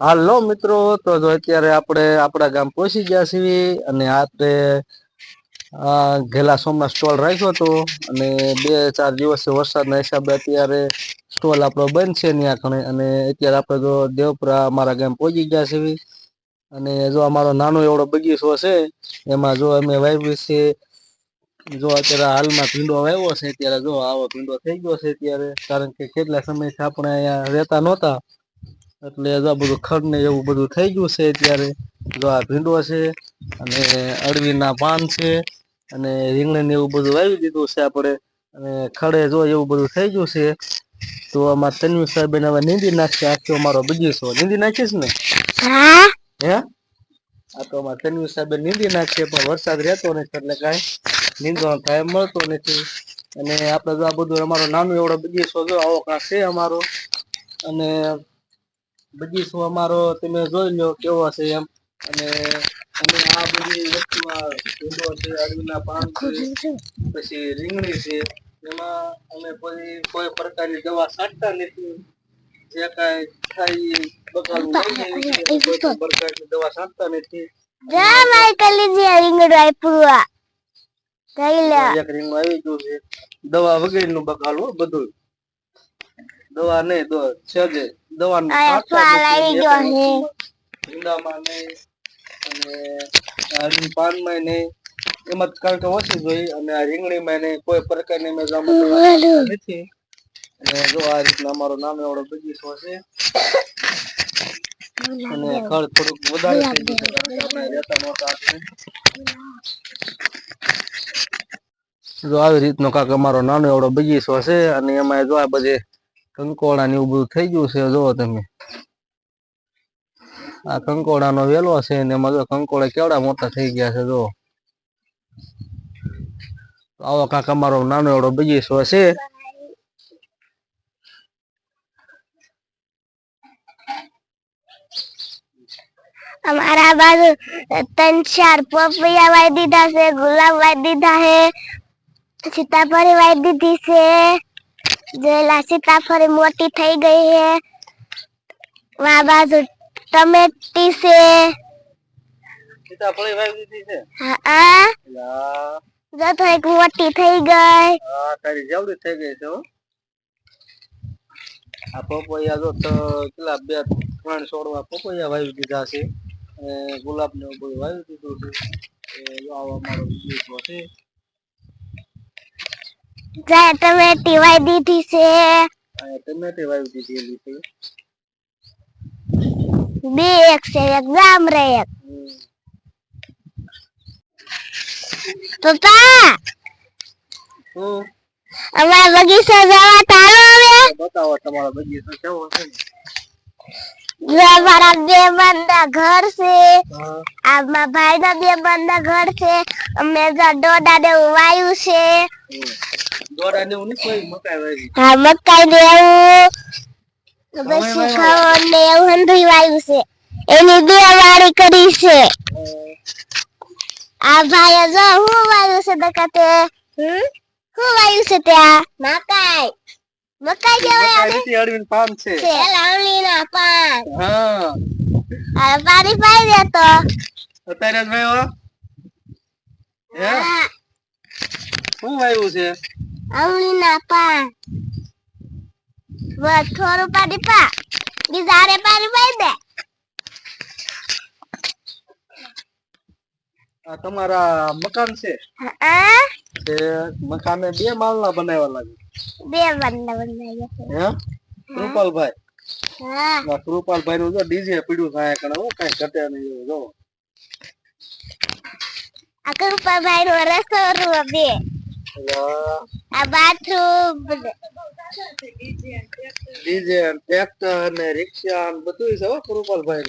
હાલો મિત્રો, તો જો અત્યારે આપણે આપણા ગામ પહોંચી ગયા છીએ અને આપણે ઘેલા સોમના સ્ટોલ રાખ્યો હતો અને બે ચાર દિવસ વરસાદના હિસાબે અત્યારે સ્ટોલ આપણો બંધ છે ત્યાં ખણે અને અત્યારે આપણે જો દેવપુરા અમારા ગામ પહોંચી ગયા છીએ અને જો અમારો નાનો એવડો બગીચો છે, એમાં જો અમે વાવ્યું છે, જો અત્યારે હાલમાં ભીંડો વાવ્યો છે ત્યારે જો આવો ભીંડો થઈ ગયો છે અત્યારે, કારણ કે કેટલા સમયથી આપણે અહીંયા રહેતા નહોતા એટલે જો આ બધું ખડ ને એવું બધું થઈ ગયું છે અત્યારે જો આ ભીંડો છે અને અળવીના પાન છે અને રીંગણ ને એવું બધું વાવી દીધું છે આપણે. અને ખડે જો એવું બધું થઈ ગયું છે તો અમારે તન્વી સાહેબ હવે નીંદી નાખશે આખો અમારો બગીચો નીંદી નાખીશ ને? હે? આ તો અમારા તન્વી સાહેબ નીંદી નાખશે પણ વરસાદ રહેતો નથી એટલે કાંઈ નીંદવાનો ટાઈમ મળતો નથી. અને આપણે જો આ બધું અમારો નાનો એવડો બગીચો જો આવો કાંક છે અમારો. અને બગીચો અમારો તમે જોઈ લો કેવો છે એમ. અને અમે આ બધી વસ્તુમાં ભીંડો છે અડવીના પાન છે પછી રીંગણી છે. એમાં અમે કોઈ કોઈ પ્રકારની દવા છાંટતા નથી. જે કાંઈ થાય છીએ. કોઈ પ્રકારની દવા છાંટતા નથી. જા માઈકલ લીધી રીંગણ આપ્યું એક રીંગણું આવી ગયું છે. દવા વગેરેનું નું હો બધું. દવા નહીં દો છે જ દવાનું ભીંડામાં નહીં અને અળવી પાનમાં નહીં એમાં કારણ કે ઓછી જોઈ અને આ રીંગણીમાં નહીં કોઈ પ્રકારની મેં નથી. અને જો આ રીતના અમારો નાનો એવડો બગીચો છે અને ખળ થોડુંક વધારે થઈ ગયું છે કારણ કે આપણે રહેતા જો આવી રીતનો કાંક અમારો નાનો એવડો બગીચો છે અને એમાં જો આ બધે કંકોડા ને એવું બધું થઈ ગયું છે જો તમે. આ કંકોડાનો વેલો છે ને એમાં જો કંકોડા કેવડા મોટા થઈ ગયા છે જો આવો કાંક અમારો નાનો એવડો બગીચો છે. અમારા બાજુ ત્રણ ચાર પપૈયા વાઈ દીધા છે, ગુલાબ વાઈ દીધા છે, સીતાફળી વાઈ દીધી છે. જેલા સીતાફળી મોટી થઈ ગઈ હે વા બાજુ ટમેટી છે. સીતાફળી વાવી દીધી છે? હા જો એક મોટી થઈ ગઈ. હા તારી જેવડી થઈ ગઈ છે હો. આ પપૈયા જો તો કેટલા બે ત્રણ છોડવા પપૈયા વાવી દીધા છે. ગુલાબ ને બધું વાવી દીધું છે. આવો અમારો બગીચો છે. જાય ટમેટી વાઈ દીધી છે. તમે ટમેટી દીધી છે. બે એક છે એક ગામ રે એક. તો તા અમાર બગીચા જવા તારો હવે? બતાવો તમારો બગીચો કેવો છે મારા બે બંદા ઘર છે. આમાં આ મારા ભાઈ ના બે બંદા ઘર છે. અમે ડોડા ને ઉવાયું વાયુ છે. દોરા ને એવું કોઈ મકાઈ વાવી. હા મકાઈ ને એવું. બસ પછી ને એવું હંધુય વાયુ છે. એની બે વાળી કરી છે. આ ભાઈ જો હું વાયુ છે દકાતે હમ? હું વાયુ છે ત્યાં મકાઈ. મકાઈ આને? મકાઈ અળવીન પાન છે. લાવણી ના પાન. હા. આ પાણી પાઈ દે તો. અત્યારે જ વાવ્યો હે? શું વાવ્યું છે? ના પાન બસ થોડું પાણી પા. બીજારે પાણી પાઈ દે. આ તમારા મકાન છે? હા? તે મકાને બે માળના બનાવ્યા લાગે. બે બંને બનાવી હે? કૃપાલભાઈ હા. આ કૃપાલભાઈ નું જો ડીજે પીડ્યું થાય કણે હું કઈ ઘટે નહીં જો. આ કૃપાભાઈ નો રસોડું બે. આ બાથરૂમ ટ્રેક્ટર ને રિક્ષા ને બધું છે હો કૃપાલભાઈ